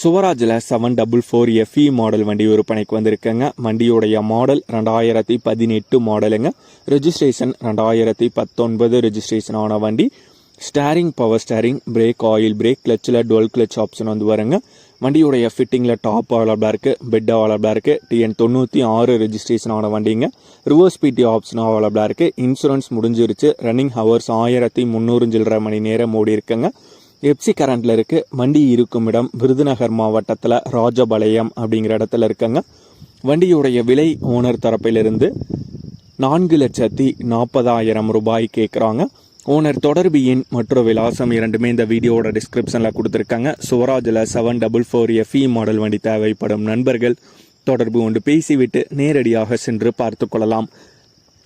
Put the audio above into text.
சுவராஜில் seven double four FE model வண்டி விற்பனைக்கு வந்திருக்கேங்க. வண்டியுடைய மாடல் ரெண்டாயிரத்தி பதினெட்டு மாடலுங்க ரெஜிஸ்ட்ரேஷன் ரெண்டாயிரத்தி பத்தொன்பது ரெஜிஸ்ட்ரேஷன் ஆன வண்டி. Steering power steering brake oil brake கிளச்சில் dual clutch option வந்து வருங்க. வண்டியுடைய ஃபிட்டிங்கில் டாப் அவைலபிளாக இருக்குது பெட் அவைலபிளாக இருக்குது டிஎன் தொண்ணூற்றி ஆறு ரெஜிஸ்ட்ரேஷன் ஆன வண்டிங்க. ரிவர்ஸ் பிடி ஆப்ஷன் அவைலபிளாக இருக்குது இன்சூரன்ஸ் முடிஞ்சிருச்சு. ரன்னிங் ஹவர்ஸ் ஆயிரத்தி முந்நூறு சில்லரை மணி நேரம் ஓடி இருக்குங்க எப்சி கரண்டில் இருக்கு. வண்டி இருக்கும் இடம் விருதுநகர் மாவட்டத்தில் ராஜபாளையம் அப்படிங்கிற இடத்துல இருக்கங்க. வண்டியுடைய விலை ஓனர் தரப்பிலிருந்து நான்கு லட்சத்தி நாற்பதாயிரம் ரூபாய் கேட்குறாங்க ஓனர் தொடர்பு எண் மற்றும் விலாசம் இரண்டுமே இந்த வீடியோவோட டிஸ்கிரிப்ஷனில் கொடுத்துருக்காங்க. சுவராஜில் seven double four FE model வண்டி தேவைப்படும் நண்பர்கள். தொடர்பு கொண்டு பேசிவிட்டு நேரடியாக சென்று பார்த்து கொள்ளலாம்.